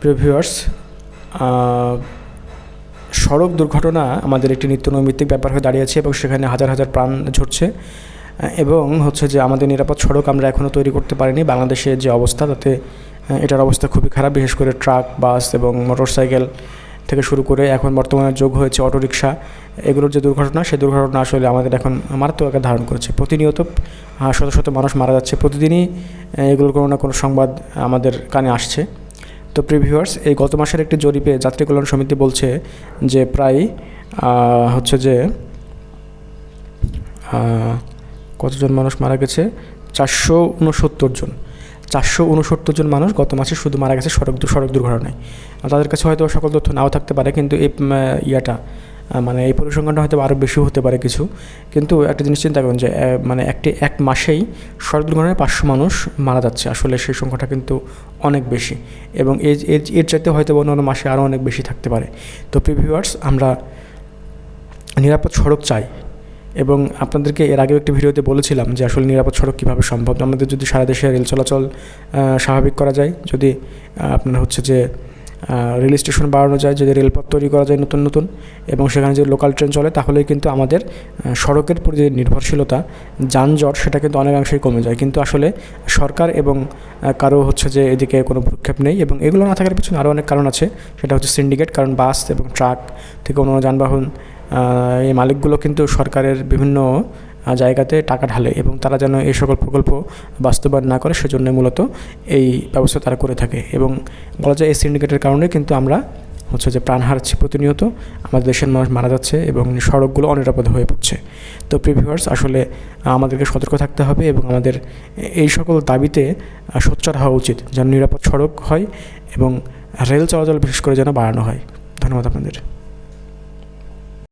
Previewers সড়ক দুর্ঘটনা আমাদের একটি নিত্য নৈমিত্তিক ব্যাপার হয়ে দাঁড়িয়েছে এবং সেখানে হাজার হাজার প্রাণ ঝরছে। এবং হচ্ছে যে আমাদের নিরাপদ সড়ক আমরা এখনও তৈরি করতে পারিনি। বাংলাদেশের যে অবস্থা, তাতে এটার অবস্থা খুবই খারাপ, বিশেষ করে ট্রাক, বাস এবং মোটরসাইকেল থেকে শুরু করে এখন বর্তমানে যোগ হয়েছে অটোরিকশা। এগুলোর যে দুর্ঘটনা সেই দুর্ঘটনা আসলে আমাদের এখন মারাত্মক আকার ধারণ করেছে। প্রতিনিয়ত শত শত মানুষ মারা যাচ্ছে। প্রতিদিনই এগুলোর কোনো না কোনো সংবাদ আমাদের কানে আসছে। তো প্রিভিউয়ার্স এই গত মাসের একটি জরিপে যাত্রী কল্যাণ সমিতি বলছে যে প্রায় হচ্ছে যে কতজন মানুষ মারা গেছে? চারশো উনসত্তর জন। চারশো উনসত্তর জন মানুষ গত মাসে শুধু মারা গেছে সড়ক সড়ক দুর্ঘটনায়। তাদের কাছে হয়তো সকল তথ্য নাও থাকতে পারে, কিন্তু এই ইয়াটা মানে এই পরিসংখ্যানটা হয়তো আরও বেশি হতে পারে কিছু। কিন্তু একটা জিনিস চিন্তা করুন যে মানে একটি এক মাসেই সড়ক দুর্ঘটনায় পাঁচশো মানুষ মারা যাচ্ছে। আসলে সেই সংখ্যাটা কিন্তু অনেক বেশি। এবং এর এর- চাইতে হয়তো অন্যান্য মাসে আরও অনেক বেশি থাকতে পারে। তো প্রিভিউয়ার্স, আমরা নিরাপদ সড়ক চাই। এবং আপনাদেরকে এর আগেও একটি ভিডিওতে বলেছিলাম যে, আসলে নিরাপদ সড়ক কীভাবে সম্ভব? আমাদের যদি সারা দেশে রেল চলাচল স্বাভাবিক করা যায়, যদি আপনার হচ্ছে যে রেল স্টেশন বাড়ানো যায়, যদি রেলপথ তৈরি করা যায় নতুন নতুন, এবং সেখানে যদি লোকাল ট্রেন চলে, তাহলেই কিন্তু আমাদের সড়কের প্রতি যে নির্ভরশীলতা, যানজট, সেটা কিন্তু অনেকাংশেই কমে যায়। কিন্তু আসলে সরকার এবং কারও হচ্ছে যে এদিকে কোনো ভ্রুক্ষেপ নেই, এবং এগুলো না থাকার পিছনে আরও অনেক কারণ আছে। সেটা হচ্ছে সিন্ডিকেট কারণ বাস এবং ট্রাক থেকে অন্য যানবাহন এই মালিকগুলো কিন্তু সরকারের বিভিন্ন জায়গাতে টাকা ঢালে এবং তারা যেন এই সকল প্রকল্প বাস্তবায়ন না করে সেজন্য মূলত এই ব্যবস্থা তারা করে থাকে। এবং বলা যায় এই সিন্ডিকেটের কারণে কিন্তু আমরা হচ্ছে যে প্রাণ হারাচ্ছি প্রতিনিয়ত। আমাদের দেশের মানুষ মারা যাচ্ছে এবং সড়কগুলো অনিরাপদ হয়ে পড়ছে। তো প্রিভিউয়ার্স আসলে আমাদেরকে সতর্ক থাকতে হবে এবং আমাদের এই সকল দাবিতে সোচ্চার হওয়া উচিত যেন নিরাপদ সড়ক হয় এবং রেল চলাচল বিশেষ করে যেন বাড়ানো হয়। ধন্যবাদ আপনাদের।